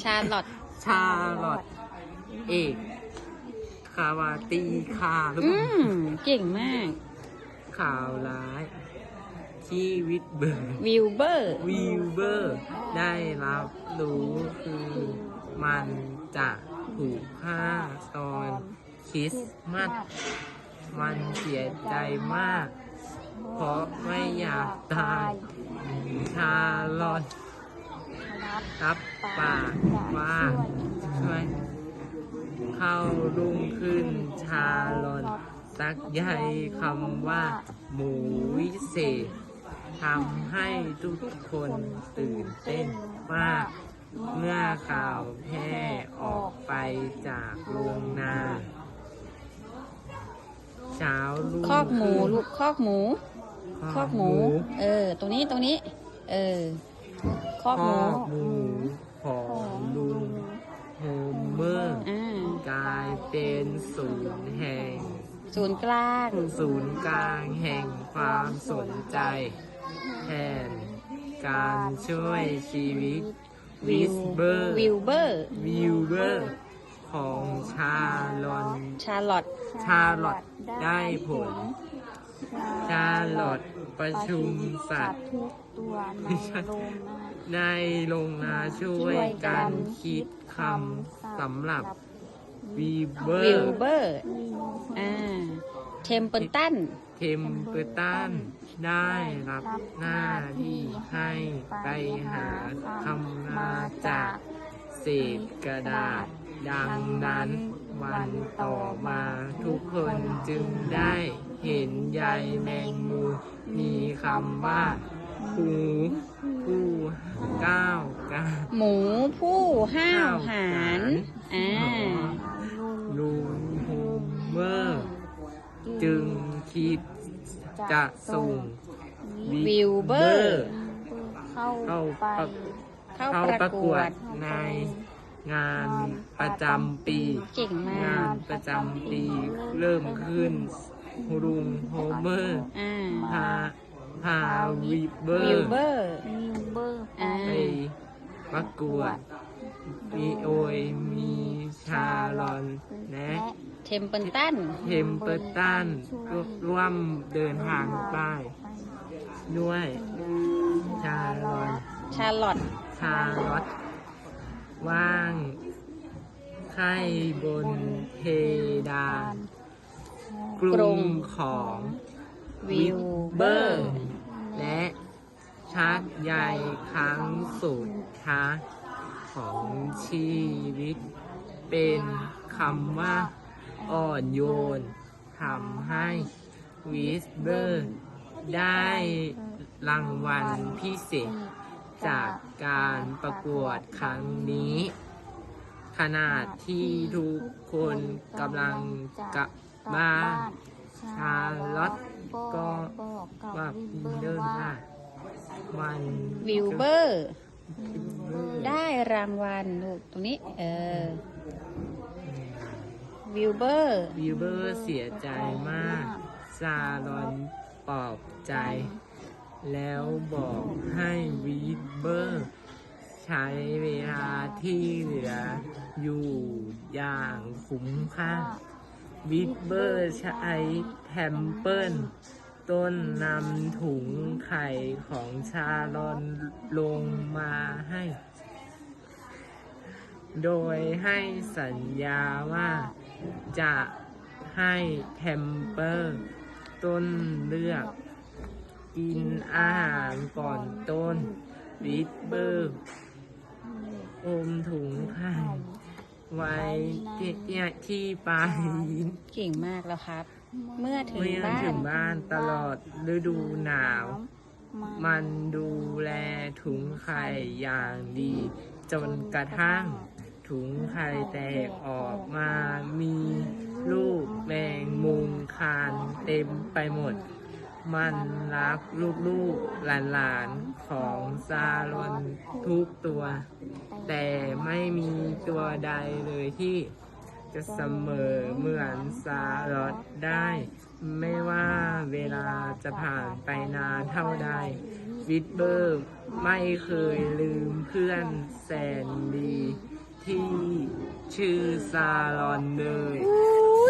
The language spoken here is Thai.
ชาลอตชาลอตเอกคาวาตีคาหรือเปอืล่ามเก่งมาก ข่าวร้าย ชีวิตเบิร์วิลเบอร์ วิวเบอร์ ได้รับรู้คือมันจะถูกฆ่าตอนคริสต์มาสมันเสียใจมาก เพราะไม่อยากตายชาลอต รับปากว่าช่วย เข้ารุ่งขึ้นชาลอนซักใยคำว่า หมูวิเศษทำให้ทุกคนตื่นเต้นมากเมื่อข่าวแพร่ออกไปจากโรงนาเช้ารุ่งคอกหมูขึ้นลูกคอกหมูคอกหมู เออ ตรงนี้ตรงนี้ เออ คอกคหมูหมูของลุงโฮมเมอร์อ่ากลายเป็นศูนย์แห่ง ศูนย์กลาง ศูนย์กลางแห่งความสนใจแทนการช่วยชีวิตวิสเบอร์วิลเบอร์ วิวเบอร์ ของชาลอน ชาลอตชาลอตได้ผล ชาลอตประชุมสัตว์ทุกตัวในไม่ใช่โรงนาในโรงนาช่วยกันคิดคำสำหรับวีเบอวิลร์เบอร์อ่าเทมเปิลตัน เทมเปอร์ตันได้รับหน้าที่ให้ไปหาคำมาจากเศษกระดาษ ดังนั้นวันต่อมาทุกคนจึงได้ เห็นใยแมงมุมมีคำว่าหูผู้ก้าวกาหมูผู้ห้าวหารอ่าลุงโฮมเมอร์จึงคิดจะส่งวิลเบอร์ เข้าเข้าไปประเข้าเข้าปประระกกววดดในงานประจำปีเก่งมางากนประจำปีเริ่มขึ้น ลุงโฮเมอร์อ่าพาพาวิเบอวิลร์เบอร์วิวเบอร์อ่าไปประกวดมีโอยมีชาลอนและเทมเปิลตัน เทมเปอร์ตันร่วมเดินทางไปด้วย ชาลอน ชาลอตชาลอตว่างไข่บนเพดาน กรุงของวิลเบอร์ และชักใยครั้งสุดท้ายของชีวิต เป็นคำว่าอ่อนโยนทำให้วิสเบอร์ ได้รางวัลพิเศษจากการประกวดครั้งนี้ ขนาดที่ทุกคนกำลังก ลับบ้านชาลอตก็ว่าเดินได้วันวิลเบอร์เบอร์ ได้รางวัลลูกตรงนี้ เออ วิลเบอร์ วิลเบอร์เสียใจมากซาลอนปลอบใจ แล้วบอกให้วีเบอร์ ใช้เวลาที่เหลืออยู่อย่างคุ้มค่า วิดเบอร์ใช้แทมเปิลต้นนำถุงไข่ของชาลอนลงมาให้ โดยให้สัญญาว่าจะให้แทมเปอร์ ต้นเลือก กินอาหารก่อนต้นวิดเบอร์ อมถุงไข่ ไว้ที่ที่ปลายลิ้นเก่งมากแล้วครับ เมื่อถึงเมื่อบ้าถึน งบ้านตลอดฤดูหนาว มันดูแลถุงไข่อย่างดี จนกระทั่ง ถุงไข่แตกออกมามีลูกแมงมุมคานเต็มไปหมด มันรักลูกๆหลานๆของซาลอนทุกตัว แต่ไม่มีตัวใดเลยที่จะเสมอเหมือนซาลอตได้ ไม่ว่าเวลาจะผ่านไปนานเท่าใดวิดเบอร์ไม่เคยลืมเพื่อนแสนดี ที่ชื่อซาลอนเลย